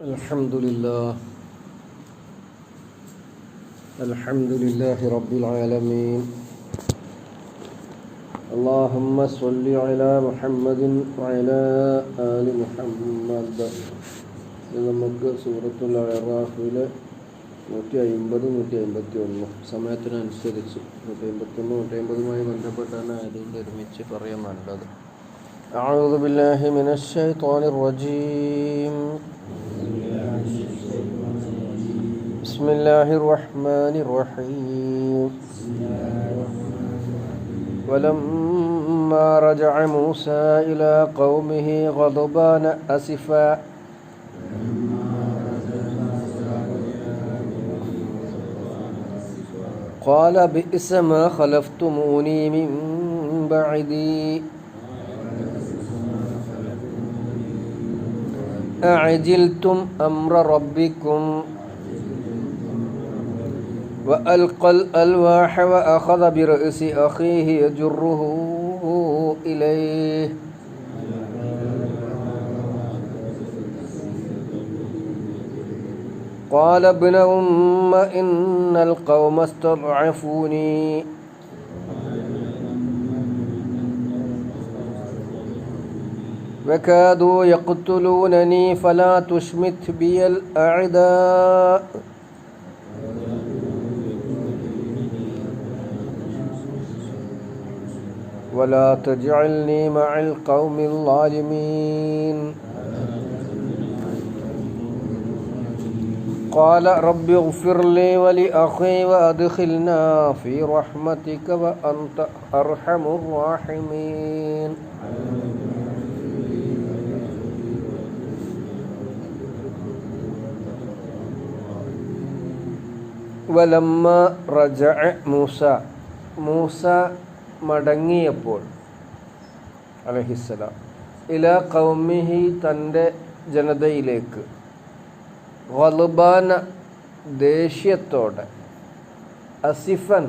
الحمد لله الحمد لله رب العالمين اللهم صل على محمد وعلى آل محمد ഇത് നമുക്ക് സൂറത്തുൽ അറാഫിലെ നൂറ്റി അമ്പത് നൂറ്റി അമ്പത്തി ഒന്ന് സമയത്തിനനുസരിച്ച് നൂറ്റി അമ്പത്തൊന്ന് നൂറ്റി അമ്പതുമായി ബന്ധപ്പെട്ടാണ് ആയതുകൊണ്ട് ഒരുമിച്ച് പറയാൻ നല്ലത് أعوذ بالله من الشيطان الرجيم بسم الله الرحمن الرحيم. ولما رجع موسى إلى قومه غضبان أسفا. قال بئس ما خلفتموني من بعدي. أعجلتم أمر ربكم؟ وألقى الألواح وأخذ برأس أخيه يجره إليه. قال ابن أم إن القوم استضعفوني. وكادوا يقتلونني فلا تشمت بي الأعداء. ولا تجعلني مع القوم الظالمين. قال رب اغفر لي ولأخي وأدخلنا في رحمتك وأنت أرحم الراحمين. ولما رجع موسى موسى മടങ്ങിയപ്പോൾ അലഹിസ്സലാം ഇല കൗമിഹി തന്റെ ജനതയിലേക്ക് വലുബാന ദേഷ്യത്തോടെ അസിഫൻ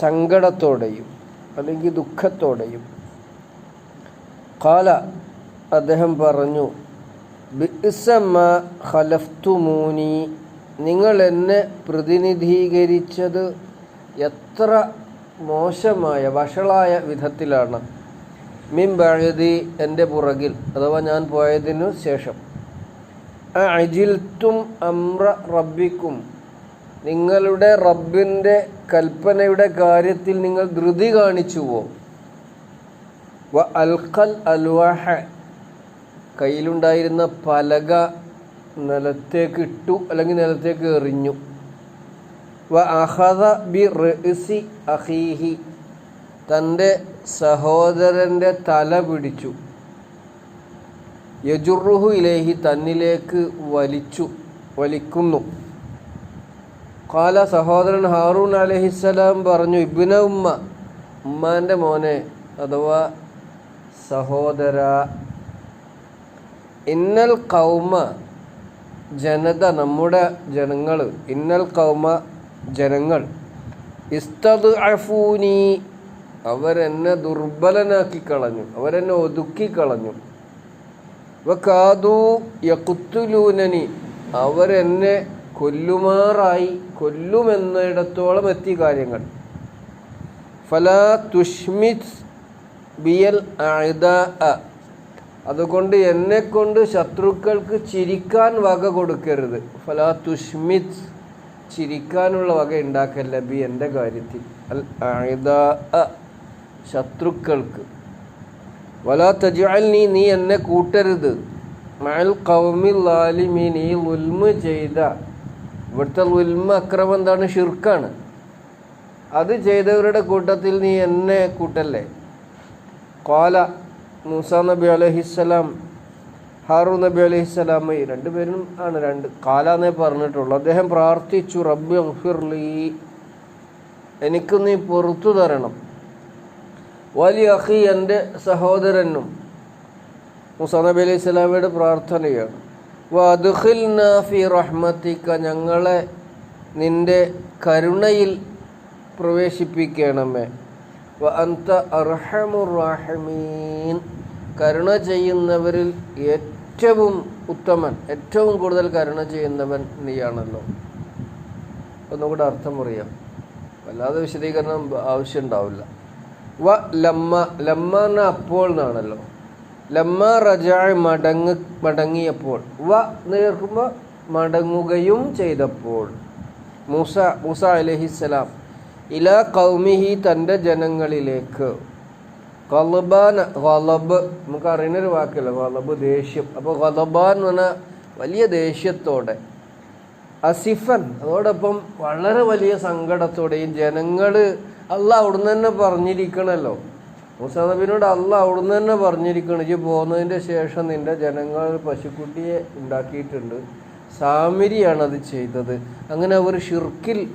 സങ്കടത്തോടെയും അല്ലെങ്കിൽ ദുഃഖത്തോടെയും കാല അദ്ദേഹം പറഞ്ഞു ബിസമ ഖലഫ്തുമൂനി നിങ്ങൾ എന്നെ പ്രതിനിധീകരിച്ചത് എത്ര മോശമായ വഷളായ വിധത്തിലാണ്. മിൻ ബഴതി എന്റെ പുറകിൽ അഥവാ ഞാൻ പോയതിനു ശേഷം. അജിൽത്തും അമ്ര റബ്ബിക്കും നിങ്ങളുടെ റബ്ബിന്റെ കൽപ്പനയുടെ കാര്യത്തിൽ നിങ്ങൾ ധൃതി കാണിച്ചുവോ? വ അൽഖൽ അൽവാഹ കയ്യിലുണ്ടായിരുന്ന പലക നിലത്തേക്കിട്ടു അല്ലെങ്കിൽ നിലത്തേക്ക് എറിഞ്ഞു. വ ബി തന്റെ സഹോദരന്റെ തല പിടിച്ചു. യജുറുഹു ഇലേഹി തന്നിലേക്ക് വലിച്ചു വലിക്കുന്നു. കാല സഹോദരൻ ഹാറൂൺ അലഹിസ്സലാം പറഞ്ഞു ഇബിന ഉമ്മ ഉമ്മാന്റെ മോനെ അഥവാ സഹോദര ഇന്നൽ കൗമ ജനത നമ്മുടെ ജനങ്ങൾ ഇന്നൽ കൗമ ജനങ്ങൾ ഇസ്തദ് അഫൂനി അവരെന്നെ ദുർബലനാക്കി കളഞ്ഞു അവരെന്നെ ഒതുക്കി കളഞ്ഞു കാതു യക്കുത്തുലൂനനി അവരെന്നെ കൊല്ലുമാറായി കൊല്ലുമെന്നിടത്തോളം എത്തി കാര്യങ്ങൾ. ഫല തുഷ്മിത് ബിയൽ അഴുത അതുകൊണ്ട് എന്നെ കൊണ്ട് ശത്രുക്കൾക്ക് ചിരിക്കാൻ വക കൊടുക്കരുത്. ഫല തുഷ്മിത് ചിരിക്കാനുള്ള വക ഉണ്ടാക്കല്ല ബി എന്റെ കാര്യത്തിൽ. ശത്രുക്കൾക്ക്. വലാ തജാൽ നീ എന്നെ കൂട്ടരുത്. ഉൽമ ചെയ്ത. ഇവിടുത്തെ ഉൽമ അക്രമം എന്താണ്? ഷിർക്കാണ് അത് ചെയ്തവരുടെ കൂട്ടത്തിൽ നീ എന്നെ കൂട്ടല്ലേ? കോല മൂസ നബി അലഹിസ്സലാം ഹാറു നബി അലൈഹി സ്വലാമ രണ്ടുപേരും ആണ് രണ്ട്. കാലാന്നേ പറഞ്ഞിട്ടുള്ളൂ. അദ്ദേഹം പ്രാർത്ഥിച്ചു റബ്ബി അഫിർലി എനിക്ക് നീ പുറത്തു തരണം. വലിയ അഹി എന്റെ സഹോദരനും മുസ നബി അലൈഹി സ്വലാമയുടെ പ്രാർത്ഥനയാണ്. വധുഹിൽ ഫി റഹ്മത്തിക്ക ഞങ്ങളെ നിന്റെ കരുണയിൽ പ്രവേശിപ്പിക്കണമേ. വ അന്ത കരുണ ചെയ്യുന്നവരിൽ ഏറ്റവും ഏറ്റവും ഉത്തമൻ ഏറ്റവും കൂടുതൽ കരുണ ചെയ്യുന്നവൻ നീയാണല്ലോ. ഒന്നുകൂടെ അർത്ഥം പറയാം. വല്ലാതെ വിശദീകരണം ആവശ്യം ഉണ്ടാവില്ല വ ലമ്മ ലമ്മ എന്ന അപ്പോൾ എന്നാണല്ലോ. ലമ്മ റജായ് മടങ്ങ് മടങ്ങിയപ്പോൾ. വ എന്ന് മടങ്ങുകയും ചെയ്തപ്പോൾ. മൂസ മൂസ അലഹിസ്സലാം ഇല കൗമിഹി തന്റെ ജനങ്ങളിലേക്ക് ഖലബാൻ കൊലബ് നമുക്ക് അറിയുന്നൊരു വാക്കല്ല? കൊലബ് ദേഷ്യം. അപ്പോൾ കൊലബാൻ എന്ന് പറഞ്ഞാൽ വലിയ ദേഷ്യത്തോടെ. അസിഫൻ. അതോടൊപ്പം വളരെ വലിയ സങ്കടത്തോടെയും ജനങ്ങൾ അല്ല അവിടുന്ന് തന്നെ പറഞ്ഞിരിക്കണല്ലോ. മുസാദബിനോട് അല്ല അവിടുന്ന് തന്നെ പറഞ്ഞിരിക്കണം ഈ പോകുന്നതിന്റെ ശേഷം നിന്റെ ജനങ്ങൾ പശുക്കുട്ടിയെ ഉണ്ടാക്കിയിട്ടുണ്ട്. സാമിരിയാണ് അത് ചെയ്തത്. അങ്ങനെ അവർ ഷിർക്കിൽ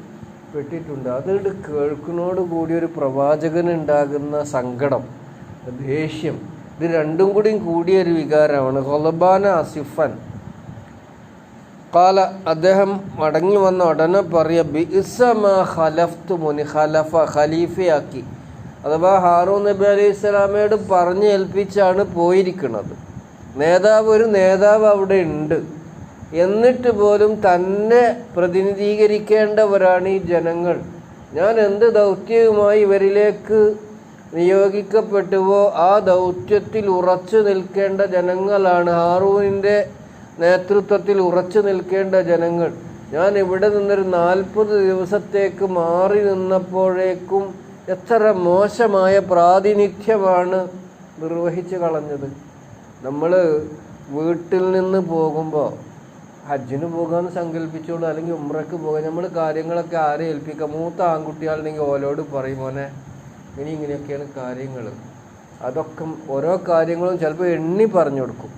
പെട്ടിട്ടുണ്ട്. അതുകൊണ്ട് കേൾക്കുന്നോട് കൂടി ഒരു പ്രവാചകൻ ഉണ്ടാകുന്ന സങ്കടം. ദേഷ്യം. ഇത് രണ്ടും കൂടിയും കൂടിയ ഒരു വികാരമാണ്. ഹൊലബാന അസിഫൻ. കാല അദ്ദേഹം മടങ്ങി വന്ന ഉടനെ പറയ ബിസമ ഖലഫ്തു മുനി ഖലഫ ഖലീഫയാക്കി. അഥവാ ഹാറൂൻ നബി അലൈഹി സ്വലാമയോട് പറഞ്ഞ് ഏൽപ്പിച്ചാണ് പോയിരിക്കുന്നത്. നേതാവ് ഒരു നേതാവ് അവിടെ ഉണ്ട്. എന്നിട്ട് പോലും തന്നെ പ്രതിനിധീകരിക്കേണ്ടവരാണ് ഈ ജനങ്ങൾ. ഞാൻ എന്ത് ദൗത്യവുമായി ഇവരിലേക്ക് നിയോഗിക്കപ്പെട്ടുവോ? ആ ദൗത്യത്തിൽ ഉറച്ചു നിൽക്കേണ്ട ജനങ്ങളാണ് ഹാറൂനിന്റെ നേതൃത്വത്തിൽ ഉറച്ചു നിൽക്കേണ്ട ജനങ്ങൾ. ഞാൻ ഇവിടെ നിന്നൊരു നാൽപ്പത് ദിവസത്തേക്ക് മാറി നിന്നപ്പോഴേക്കും എത്ര മോശമായ പ്രാതിനിധ്യമാണ് നിർവഹിച്ചു കളഞ്ഞത്. നമ്മൾ വീട്ടിൽ നിന്ന് പോകുമ്പോൾ ഹജ്ജിന് പോകാമെന്ന് സങ്കല്പിച്ചോളൂ അല്ലെങ്കിൽ ഉമ്രക്ക് പോകാൻ നമ്മൾ കാര്യങ്ങളൊക്കെ ആരെ ഏൽപ്പിക്കുക മൂത്ത ആൺകുട്ടിയാളുണ്ടെങ്കിൽ ഓലോട് പറയും മോനെ ഇനി ഇങ്ങനെയൊക്കെയാണ് കാര്യങ്ങൾ അതൊക്കെ ഓരോ കാര്യങ്ങളും ചിലപ്പോൾ എണ്ണി പറഞ്ഞു കൊടുക്കും.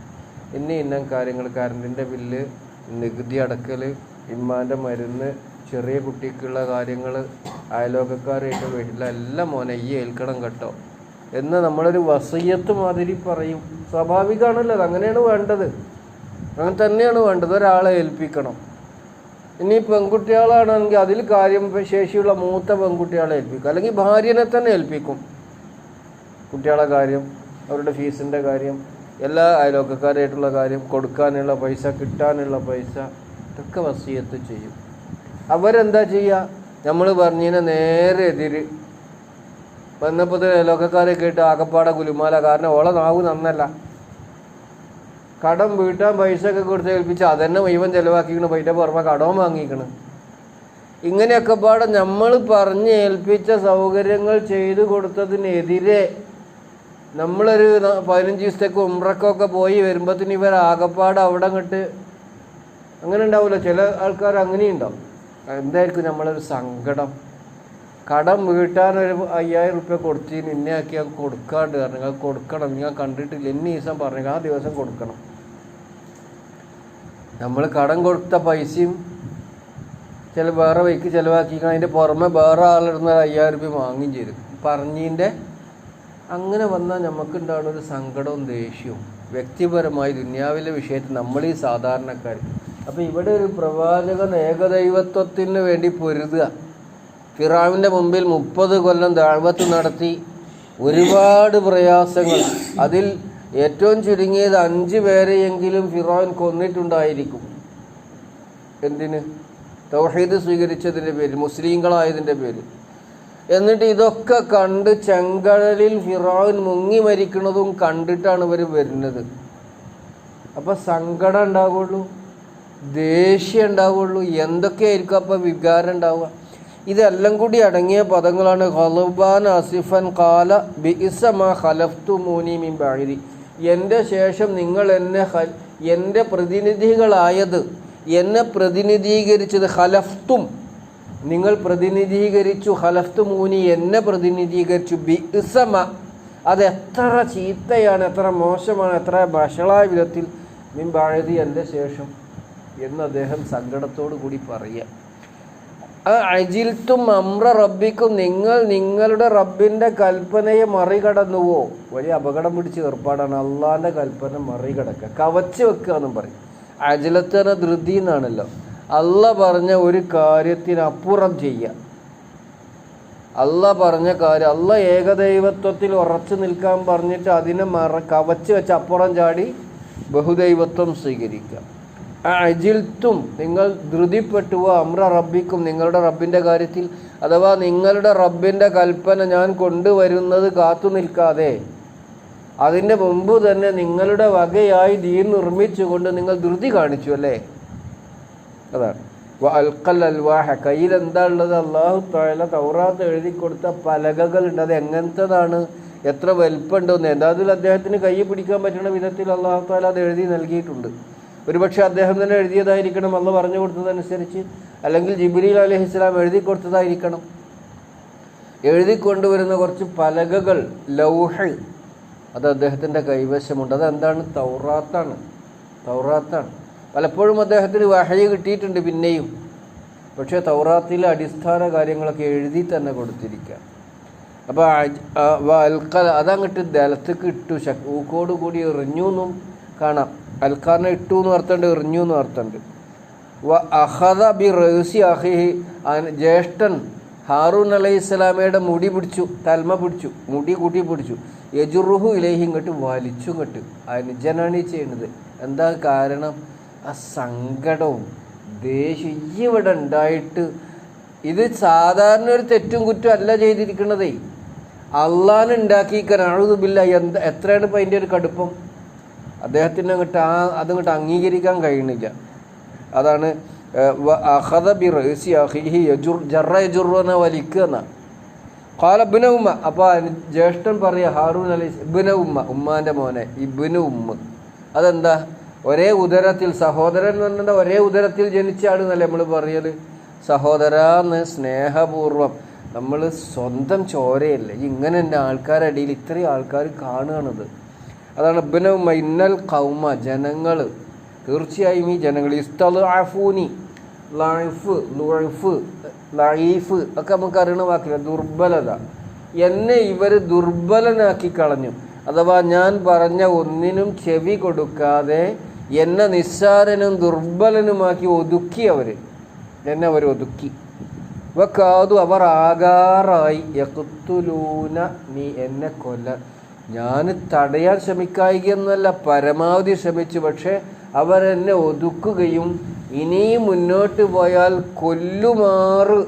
ഇന്ന ഇന്ന കാര്യങ്ങൾ കറണ്ടിന്റെ ബില്ല് നികുതി അടക്കൽ ഇമ്മാന്റെ മരുന്ന് ചെറിയ കുട്ടിക്കുള്ള കാര്യങ്ങൾ അയലോക്കക്കാരായിട്ട് വീട്ടിലെ എല്ലാം മോനെ ഈ ഏൽക്കണം കേട്ടോ. എന്ന് നമ്മളൊരു വസയ്യത്ത് മാതിരി പറയും. സ്വാഭാവികമാണല്ലോ അത് അങ്ങനെയാണ് വേണ്ടത്. അങ്ങനെ തന്നെയാണ് വേണ്ടത്. ഒരാളെ ഏൽപ്പിക്കണം. ഇനി പെൺകുട്ടികളാണെങ്കിൽ അതിൽ കാര്യം ശേഷിയുള്ള മൂത്ത പെൺകുട്ടികളെ ഏൽപ്പിക്കും. അല്ലെങ്കിൽ ഭാര്യനെ തന്നെ ഏൽപ്പിക്കും. കുട്ടികളെ കാര്യം അവരുടെ ഫീസിന്റെ കാര്യം എല്ലാ അയലോക്കക്കാരായിട്ടുള്ള കാര്യം കൊടുക്കാനുള്ള പൈസ കിട്ടാനുള്ള പൈസ ഇതൊക്കെ വസീയത്ത് ചെയ്യും. അവരെന്താ ചെയ്യുക നമ്മൾ പറഞ്ഞതിനെ നേരെ എതിര്. വന്നപ്പോൾ അയലോക്കക്കാരെ കേട്ട് ആകപ്പാടെ കുലുമാല കാരണം ഓളെ നാവ് നന്നല്ല. കടം വീട്ടാൻ പൈസ ഒക്കെ കൊടുത്ത് ഏൽപ്പിച്ച് അതന്നെ മുഴുവൻ ചിലവാക്കിക്കണ്. പൈസ പുറമെ കടവും വാങ്ങിക്കണ്. ഇങ്ങനെയൊക്കെ പാടെ നമ്മൾ പറഞ്ഞ് ഏൽപ്പിച്ച സൗകര്യങ്ങൾ ചെയ്തു കൊടുത്തതിനെതിരെ നമ്മളൊരു പതിനഞ്ച് ദിവസത്തേക്ക് ഉമ്രക്കൊക്കെ പോയി വരുമ്പോഴത്തേന് ഇവർ ആകപ്പാട് അവിടെ അങ്ങോട്ട് അങ്ങനെ ഉണ്ടാവില്ല ചില ആൾക്കാർ അങ്ങനെയുണ്ടാവും എന്തായിരിക്കും നമ്മളൊരു സങ്കടം? കടം വീട്ടാൻ ഒരു അയ്യായിരം റുപ്യ കൊടുത്ത് നിന്നെ ആക്കി അത് കൊടുക്കാണ്ട് കാരണം നിങ്ങൾ കൊടുക്കണം. നിങ്ങൾ കണ്ടിട്ടില്ല. എന്നെ ദിവസം പറഞ്ഞു. ആ ദിവസം കൊടുക്കണം. നമ്മൾ കടം കൊടുത്ത പൈസയും ചില വേറെ വൈക്ക് ചിലവാക്കി അതിന്റെ പുറമെ വേറെ ആളിടുന്ന അയ്യായിരം റുപ്യ വാങ്ങുകയും ചെയ്തു. പറഞ്ഞതിന്റെ അങ്ങനെ വന്നാൽ നമുക്കുണ്ടാകുന്ന ഒരു സങ്കടവും ദേഷ്യവും വ്യക്തിപരമായി ദുന്യാവിലെ വിഷയത്തിൽ നമ്മൾ ഈ സാധാരണക്കാർ. അപ്പോൾ ഇവിടെ ഒരു പ്രവാചകൻ ഏകദൈവത്വത്തിന് വേണ്ടി പൊരുതുക. ഫിറാവിന്റെ മുമ്പിൽ മുപ്പത് കൊല്ലം ദാഴ്വത്ത് നടത്തി ഒരുപാട് പ്രയാസങ്ങൾ. അതിൽ ഏറ്റവും ചുരുങ്ങിയത് അഞ്ച് പേരെയെങ്കിലും ഫിറോൻ കൊന്നിട്ടുണ്ടായിരിക്കും. എന്തിന്? തൗഹീദ് സ്വീകരിച്ചതിന്റെ പേര് മുസ്ലിങ്ങളായതിന്റെ പേര്. എന്നിട്ട് ഇതൊക്കെ കണ്ട് ചെങ്കടലിൽ ഫിറോൻ മുങ്ങി മരിക്കുന്നതും കണ്ടിട്ടാണ് ഇവർ വരുന്നത്. അപ്പം സങ്കടം ഉണ്ടാവുള്ളൂ ദേഷ്യം ഉണ്ടാവുള്ളൂ എന്തൊക്കെയായിരിക്കും അപ്പം വികാരം ഉണ്ടാവുക? ഇതെല്ലാം കൂടി അടങ്ങിയ പദങ്ങളാണ്. ഖലുബാൻ അസിഫൻ കാല ബിഇസമ ഖലഫ്തു മിൻ ബഅദി. എന്റെ ശേഷം നിങ്ങൾ എന്നെ എന്റെ പ്രതിനിധികളായത് എന്നെ പ്രതിനിധീകരിച്ചത് ഖലഫ്തും. നിങ്ങൾ പ്രതിനിധീകരിച്ചു ഖലഫ്തു മൂനി എന്നെ പ്രതിനിധീകരിച്ചു ബിഇസമ. അത് എത്ര ചീത്തയാണ് എത്ര മോശമാണ് എത്ര വഷളായ വിധത്തിൽ മിൻ ബഅദി എന്റെ ശേഷം എന്ന് അദ്ദേഹം സങ്കടത്തോടു കൂടി പറയുക അജിൽത്തും അമ്ര റബ്ബിക്കും നിങ്ങൾ നിങ്ങളുടെ റബ്ബിന്റെ കൽപ്പനയെ മറികടന്നുവോ? വലിയ അപകടം പിടിച്ച ഏർപ്പാടാണ് അള്ളാഹിന്റെ കൽപ്പന മറികടക്കുക. കവച്ച് വെക്കുക എന്നും പറയും. അജിലത്തന ധൃതി എന്നാണല്ലോ. അല്ല പറഞ്ഞ ഒരു കാര്യത്തിനപ്പുറം ചെയ്യുക. അല്ല പറഞ്ഞ കാര്യം അല്ല ഏകദൈവത്വത്തിൽ ഉറച്ചു നിൽക്കാൻ പറഞ്ഞിട്ട് അതിനെ മറ കവച്ച് വെച്ച് അപ്പുറം ചാടി ബഹുദൈവത്വം സ്വീകരിക്കുക. അജിൽത്തും നിങ്ങൾ ധൃതിപ്പെട്ടുവോ? അമ്ര റബ്ബിക്കും നിങ്ങളുടെ റബ്ബിന്റെ കാര്യത്തിൽ അഥവാ നിങ്ങളുടെ റബ്ബിന്റെ കൽപ്പന ഞാൻ കൊണ്ടുവരുന്നത് കാത്തു നിൽക്കാതെ. അതിന്റെ മുമ്പ് തന്നെ നിങ്ങളുടെ വകയായി ദീൻ നിർമ്മിച്ചുകൊണ്ട് നിങ്ങൾ ധൃതി കാണിച്ചു അല്ലേ? അതാണ്. അൽക്കൽ അൽവാഹ. കയ്യിൽ എന്താ ഉള്ളത്? അള്ളാഹു തായ തൗറാത്ത് എഴുതി കൊടുത്ത പലകകളുണ്ട് അത് എങ്ങനത്തതാണ്? എത്ര വലിപ്പമുണ്ടെന്ന് അതിൽ അദ്ദേഹത്തിന് കൈ പിടിക്കാൻ പറ്റുന്ന വിധത്തിൽ അള്ളാഹു താല അത് എഴുതി നൽകിയിട്ടുണ്ട്. ഒരുപക്ഷെ അദ്ദേഹം തന്നെ എഴുതിയതായിരിക്കണം അന്ന് പറഞ്ഞു കൊടുത്തതനുസരിച്ച്. അല്ലെങ്കിൽ ജിബിലി അലഹി ഇസ്ലാം എഴുതി കൊടുത്തതായിരിക്കണം. എഴുതി കൊണ്ടുവരുന്ന കുറച്ച് പലകകൾ ലൗഹ. അത് അദ്ദേഹത്തിന്റെ കൈവശമുണ്ട്. അതെന്താണ്? തൗറാത്താണ്. തൗറാത്താണ്. പലപ്പോഴും അദ്ദേഹത്തിന് വഹയ കിട്ടിയിട്ടുണ്ട് പിന്നെയും. പക്ഷേ തൗറാത്തിലെ അടിസ്ഥാന കാര്യങ്ങളൊക്കെ എഴുതി തന്നെ കൊടുത്തിരിക്കുക അപ്പോൾ അതങ്ങട്ട് ദലത്തേക്ക് ഇട്ടു. ശക് ഊക്കോട് കൂടി എറിഞ്ഞു എന്നും കാണാം. അൽക്കാറിനെ ഇട്ടു എന്ന് അർത്ഥമുണ്ട് എറിഞ്ഞു എന്ന് അർത്ഥമുണ്ട് വ അഹദ ബി റഹസി അഹിഹി ജ്യേഷ്ഠൻ ഹാറൂൻ അലൈഹി സ്വലാമയുടെ മുടി പിടിച്ചു തൽമ പിടിച്ചു മുടി കൂട്ടി പിടിച്ചു. യജുറുഹു ഇലേഹി ഇങ്ങോട്ട് വലിച്ചു ഇങ്ങോട്ട്. അനുജനാണ് ഈ ചെയ്യുന്നത് എന്താ കാരണം? ആ സങ്കടവും ദേഷ്യം ഇവിടെ ഉണ്ടായിട്ട് ഇത് സാധാരണ ഒരു തെറ്റും കുറ്റം അല്ല ചെയ്തിരിക്കുന്നതേ അള്ളാൻ ഉണ്ടാക്കിക്കാൻ അഴുതുമില്ല എന്താ എത്രയാണ് ഇപ്പം അതിന്റെ ഒരു കടുപ്പം? അദ്ദേഹത്തിന് അങ്ങോട്ട് ആ അതങ്ങോട്ട് അംഗീകരിക്കാൻ കഴിയണില്ല. അതാണ് അഹദ ബി ഉമ്മ അപ്പോൾ ജ്യേഷ്ഠൻ പറയുക ഹാറൂൻ അലി ഇബിന ഉമ്മ ഉമ്മാന്റെ മോനെ ഇബിന് ഉമ്മ. അതെന്താ? ഒരേ ഉദരത്തിൽ സഹോദരൻ എന്ന് പറഞ്ഞാൽ ഒരേ ഉദരത്തിൽ ജനിച്ച ആളെന്നല്ലേ നമ്മൾ പറയൽ? സഹോദരാന്ന് സ്നേഹപൂർവം നമ്മൾ സ്വന്തം ചോരയല്ലേ? ഇങ്ങനെ എന്റെ ആൾക്കാരുടെ ഇടയിൽ ഇത്രയും ആൾക്കാർ കാണുകയാണത്. അതാണ് ഇബിന മൈന്നൽ കൗമ ജനങ്ങൾ തീർച്ചയായും ഈ ജനങ്ങൾ ഇസ്തൽ ആഫൂനി ലൈഫ് ലുഴഫ് ലൈഫ് ഒക്കെ നമുക്ക് അറിയണ വാക്കില്ല ദുർബലത. എന്നെ ഇവർ ദുർബലനാക്കി കളഞ്ഞു. അഥവാ ഞാൻ പറഞ്ഞ ഒന്നിനും ചെവി കൊടുക്കാതെ എന്നെ നിസ്സാരനും ദുർബലനുമാക്കി ഒതുക്കി അവർ എന്നെ അവർ ഒതുക്കി. വക്കാതു അവർ ആകാറായി. യക്കുത്തുലൂന നീ എന്നെ കൊല്ല. ഞാൻ തടയാൻ ശ്രമിക്കായികയെന്നല്ല പരമാവധി ശ്രമിച്ചു. പക്ഷേ അവരെന്നെ ഒതുക്കുകയും ഇനിയും മുന്നോട്ട് പോയാൽ കൊല്ലുമാറ്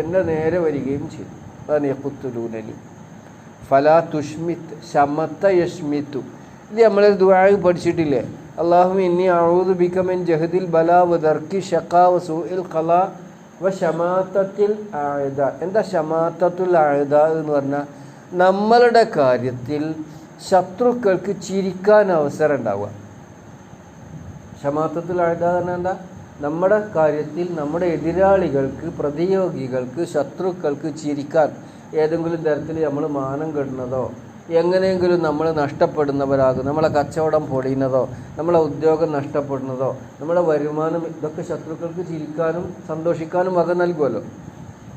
എന്നെ നേരെ വരികയും ചെയ്തു. അതാണ് യഹുത്തുലൂനലി. ഫലാ തുഷ്മിത്ത് ശമത്ത യഷ്മിത്തു ഇത് നമ്മൾ ദുആ പഠിച്ചിട്ടില്ലേ? അള്ളാഹു ഇന്നി അഴുതു ബിക്കമിൻ മിൻ ജഹദിൽ ബലാവ് ദർക്കി ഷക്കാവ് വ സൂഇൽ ഖലാ വ ശമാത്തത്തിൽ ആയുധ എന്താ ശമാത്തത്തുൽ ആയുധ എന്ന് പറഞ്ഞാൽ നമ്മളുടെ കാര്യത്തിൽ ശത്രുക്കൾക്ക് ചിരിക്കാൻ അവസരം ഉണ്ടാവുക ക്ഷമാത്വത്തിൽ ആഴുതാന്ന് എന്താ? നമ്മുടെ കാര്യത്തിൽ നമ്മുടെ എതിരാളികൾക്ക് പ്രതിയോഗികൾക്ക് ശത്രുക്കൾക്ക് ചിരിക്കാൻ ഏതെങ്കിലും തരത്തിൽ നമ്മൾ മാനം കെടുന്നതോ എങ്ങനെയെങ്കിലും നമ്മൾ നഷ്ടപ്പെടുന്നവരാകും നമ്മളെ കച്ചവടം പൊടിയുന്നതോ നമ്മളെ ഉദ്യോഗം നഷ്ടപ്പെടുന്നതോ നമ്മളെ വരുമാനം ഇതൊക്കെ ശത്രുക്കൾക്ക് ചിരിക്കാനും സന്തോഷിക്കാനും വക നൽകുമല്ലോ.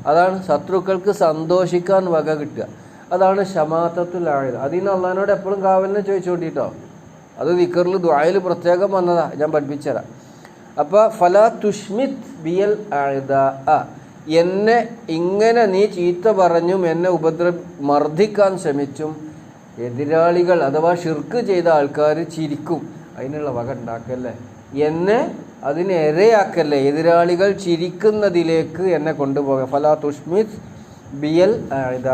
അതാണ് ശത്രുക്കൾക്ക് സന്തോഷിക്കാൻ വക കിട്ടുക. അതാണ് ഷമാത്തത്തുലായത് അതിന് അള്ളഹാനോട് എപ്പോഴും കാവലിനെ ചോദിച്ചുകൊണ്ടിട്ടോ. അത് വിക്കറിൽ ദ്വായിൽ പ്രത്യേകം വന്നതാ. ഞാൻ പഠിപ്പിച്ചതാ അപ്പോൾ ഫല തുഷ്മിത് ബിയൽ ആഴുത എന്നെ ഇങ്ങനെ നീ ചീത്ത പറഞ്ഞും എന്നെ ഉപദ്ര മർദ്ദിക്കാൻ ശ്രമിച്ചും എതിരാളികൾ അഥവാ ഷിർക്ക് ചെയ്ത ആൾക്കാർ ചിരിക്കും. അതിനുള്ള വക ഉണ്ടാക്കല്ലേ? എന്നെ അതിനെരയാക്കല്ലേ എതിരാളികൾ ചിരിക്കുന്നതിലേക്ക് എന്നെ കൊണ്ടുപോകാം ഫലാ തുഷ്മിത് ബിയൽ ആഴുത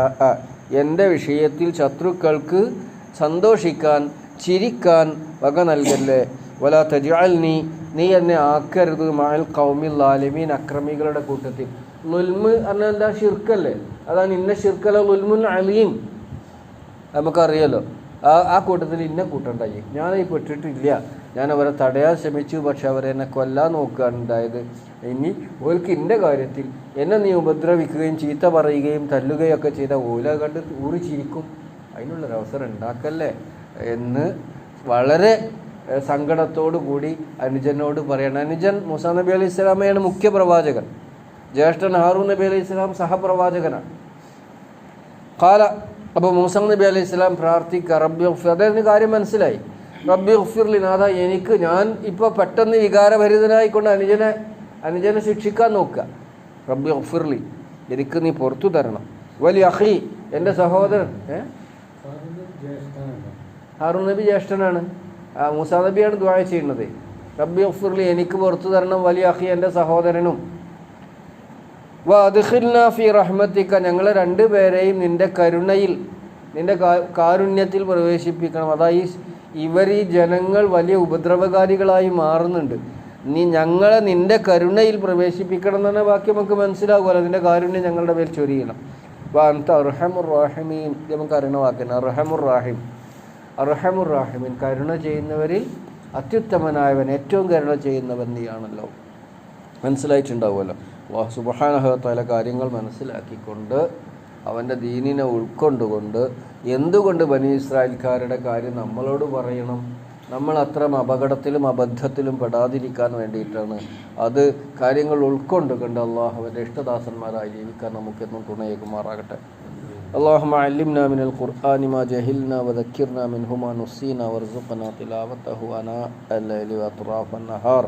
എന്റെ വിഷയത്തിൽ ശത്രുക്കൾക്ക് സന്തോഷിക്കാൻ ചിരിക്കാൻ വക നൽകല്ലേ? വല തജാൽനി നീ എന്നെ ആക്കരുത്. മാൽ കൗമിൽ ലാലിമീൻ അക്രമികളുടെ കൂട്ടത്തിൽ. ലുൽമ് പറഞ്ഞാൽ എന്താ? ഷിർക്കല്ലേ അതാണ് ഇന്ന ഷിർക്കല നുൽമുൽ അലീം. നമുക്കറിയാലോ. ആ ആ കൂട്ടത്തിൽ ഇന്ന കൂട്ടുണ്ടായി ഞാൻ പെട്ടിട്ടില്ല. ഞാൻ അവരെ തടയാൻ ശ്രമിച്ചു പക്ഷെ അവരെന്നെ കൊല്ലാൻ നോക്കുകയാണ് ഉണ്ടായത് ഇനി ഓൽക്ക് എന്റെ കാര്യത്തിൽ എന്നെ നീ ഉപദ്രവിക്കുകയും ചീത്ത പറയുകയും തല്ലുകയൊക്കെ ചെയ്ത ഓല കണ്ട് ഊറി ചിരിക്കും. അതിനുള്ളൊരവസരം ഉണ്ടാക്കല്ലേ? എന്ന് വളരെ സങ്കടത്തോടു കൂടി അനുജനോട് പറയണം. അനുജൻ മുസാ നബി അലൈഹി ഇസ്ലാമയാണ് മുഖ്യ പ്രവാചകൻ. ജ്യേഷ്ഠൻ ഹാറൂ നബി അലൈഹി ഇസ്ലാം സഹപ്രവാചകനാണ്. കാല അപ്പോൾ മൂസ നബി അലൈഹി ഇസ്ലാം പ്രാർത്ഥിക്കുക റബ്ബി അദ്ദേഹത്തിന് കാര്യം മനസ്സിലായി. റബ്ബി ഉഫിർലി നാഥ എനിക്ക് ഞാൻ ഇപ്പോൾ പെട്ടെന്ന് വികാരഭരിതനായിക്കൊണ്ട് അനുജനെ അനുജനെ ശിക്ഷിക്കാൻ നോക്കുക. റബ്ബി ഉഫിർലി എനിക്ക് നീ പുറത്തു തരണം. വലിയ അഹി എന്റെ സഹോദരൻ ഏ? ഹാറൂൻ നബി ജ്യേഷ്ഠനാണ്. മൂസ നബിയാണ് ദ്വാ ചെയ്യുന്നത്. റബ്ബി ഉഫിർലി എനിക്ക് പുറത്തു തരണം വലിയ അഹി എന്റെ സഹോദരനും. വദ്ഖിൽനാ ഫി റഹ്മത്തിക്ക ഞങ്ങളെ രണ്ടുപേരെയും നിന്റെ കരുണയിൽ നിന്റെ കാരുണ്യത്തിൽ പ്രവേശിപ്പിക്കണം. അതായി ഇവർ ഈ ജനങ്ങൾ വലിയ ഉപദ്രവകാരികളായി മാറുന്നുണ്ട്. നീ ഞങ്ങളെ നിന്റെ കരുണയിൽ പ്രവേശിപ്പിക്കണം എന്ന് പറഞ്ഞ വാക്യം നമുക്ക് മനസ്സിലാകുമല്ലോ. നിന്റെ കാരുണ്യം ഞങ്ങളുടെ മേൽ ചൊരിയണം. വാന്ത അർഹമുർ റാഹിമീൻ. നമുക്ക് അറിയണ വാക്കാണ്. അർഹമുർ റാഹിം. അർഹമുർ റാഹിമീൻ. കരുണ ചെയ്യുന്നവരിൽ അത്യുത്തമനായവൻ ഏറ്റവും കരുണ ചെയ്യുന്നവൻ നീയാണല്ലോ. മനസ്സിലായിട്ടുണ്ടാവുമല്ലോ. അള്ളാഹു സുബഹാനഹത്താല കാര്യങ്ങൾ മനസ്സിലാക്കിക്കൊണ്ട് അവൻ്റെ ദീനിനെ ഉൾക്കൊണ്ടുകൊണ്ട് എന്തുകൊണ്ട് ബനി ഇസ്രായേൽക്കാരുടെ കാര്യം നമ്മളോട് പറയണം നമ്മൾ അത്തരം അപകടത്തിലും അബദ്ധത്തിലും പെടാതിരിക്കാൻ വേണ്ടിയിട്ടാണ് അത് കാര്യങ്ങൾ ഉൾക്കൊണ്ടുകൊണ്ട് അള്ളാഹുവിൻ്റെ ഇഷ്ടദാസന്മാരായി ജീവിക്കാൻ നമുക്കെന്നും തുണയേകുമാറാകട്ടെ اللهم علمنا من القرآن ما جهلنا وذكرنا منه ما نسينا وارزقنا تلاوته أناء الليل وأطراف النهار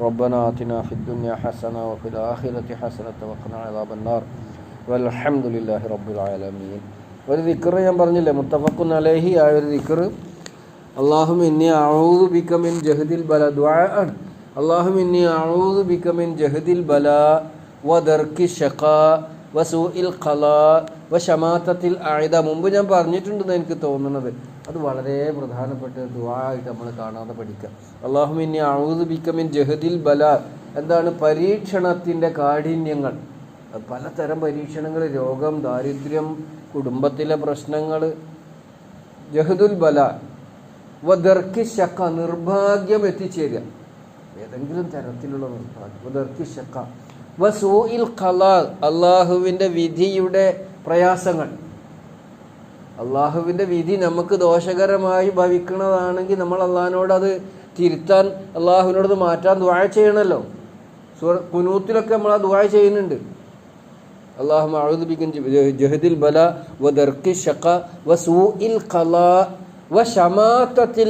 ربنا آتنا في الدنيا حسنة وفي الآخرة حسنة وقنا عذاب النار അലഹമുല്ലാഹി റബ്ബുൽ ആലമീൻ. ഒരു ദിക്കറ് ഞാൻ പറഞ്ഞില്ലേ മുത്തഫക്കുൻ അലേഹി ആ ഒരു ദിക്കറ് അള്ളാഹും ഇന്നി അഴൂത് ബിക്കമിൻ ജഹദിൽ ബല ദ്വാ ആണ്. അള്ളാഹും ഇന്നി അഴൂത് ബിക്കമിൻ ജഹദിൽ ബല വദർക്കി ഷഖ വസു ഇൽ ഖല വ ഷമാത്തത്തിൽ ആയുധ മുമ്പ് ഞാൻ പറഞ്ഞിട്ടുണ്ടെന്ന് എനിക്ക് തോന്നുന്നത്. അത് വളരെ പ്രധാനപ്പെട്ട ദുവാ ആയിട്ട് നമ്മൾ കാണാതെ പഠിക്കുക അള്ളാഹും ഇന്നി അഴൂത് ബിക്കമിൻ ജഹദിൽ ബല. എന്താണ് പരീക്ഷണത്തിന്റെ കാഠിന്യങ്ങൾ? പലതരം പരീക്ഷണങ്ങൾ രോഗം ദാരിദ്ര്യം കുടുംബത്തിലെ പ്രശ്നങ്ങൾ. ജഹദുൽ ബല വദർക്കി ശക്ക നിർഭാഗ്യം എത്തിച്ചേരുക. ഏതെങ്കിലും തരത്തിലുള്ള നിർഭാഗ്യം വദർക്കി അള്ളാഹുവിന്റെ വിധിയുടെ പ്രയാസങ്ങൾ. അള്ളാഹുവിന്റെ വിധി നമുക്ക് ദോഷകരമായി ഭവിക്കുന്നതാണെങ്കിൽ നമ്മൾ അള്ളാഹിനോട് അത് തിരുത്താൻ അള്ളാഹുവിനോട് മാറ്റാൻ ദ്വാഴ ചെയ്യണമല്ലോ. കുനൂത്തിലൊക്കെ നമ്മൾ ആ ദ്വാഴ ചെയ്യുന്നുണ്ട്. അള്ളാഹു അഴുതുബിക്കും ജഹദിൽ ബല വ ദർക്കി ഷക്ക വ സൂഇൽ കല വ ഷമാത്തത്തിൽ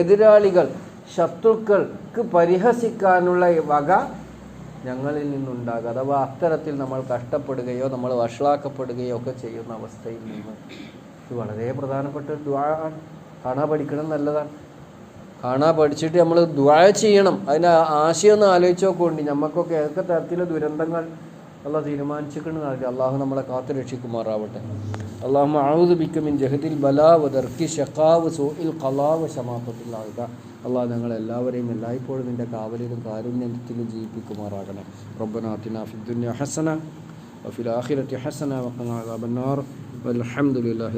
എതിരാളികൾ ശത്രുക്കൾക്ക് പരിഹസിക്കാനുള്ള വക ഞങ്ങളിൽ നിന്നുണ്ടാകുക അഥവാ അത്തരത്തിൽ നമ്മൾ കഷ്ടപ്പെടുകയോ നമ്മൾ വഷളാക്കപ്പെടുകയോ ഒക്കെ ചെയ്യുന്ന അവസ്ഥയിൽ നിന്ന്. ഇത് വളരെ പ്രധാനപ്പെട്ട ഒരു ദ്വാ ആണ്. കാണാ പഠിക്കണം നല്ലതാണ്. കാണാ പഠിച്ചിട്ട് നമ്മൾ ദ്വാ ചെയ്യണം. അതിന്റെ ആശയം ഒന്ന് ആലോചിച്ച് നമുക്കൊക്കെ ഏതൊക്കെ തരത്തിലെ ദുരന്തങ്ങൾ അള്ളാഹ് തീരുമാനിച്ചിരിക്കുന്നതാകെ അള്ളാഹു നമ്മളെ കാത്തു രക്ഷിക്കുമാറാവട്ടെ. അള്ളാഹു ആവുത് ബിക്കുമിൻ ജഹദിൽ ബലാവ് ദർക്കി ഷക്കാവ് സോയിൽ കലാവ് ഷമാഫത്തിലാകുക അള്ളാഹ് ഞങ്ങളെല്ലാവരെയും എല്ലായ്പ്പോഴും നിന്റെ കാവലിലും കാരുണ്യത്തിലും ജീവിപ്പിക്കുമാറാകണേ റബ്ബനാത്തിന ഫിദ്ദുന്യ ഹസന വഫിൽ ആഖിറത്തി ഹസന വഖനാ അദാബന്നാർ. വൽഹംദുലില്ലാഹി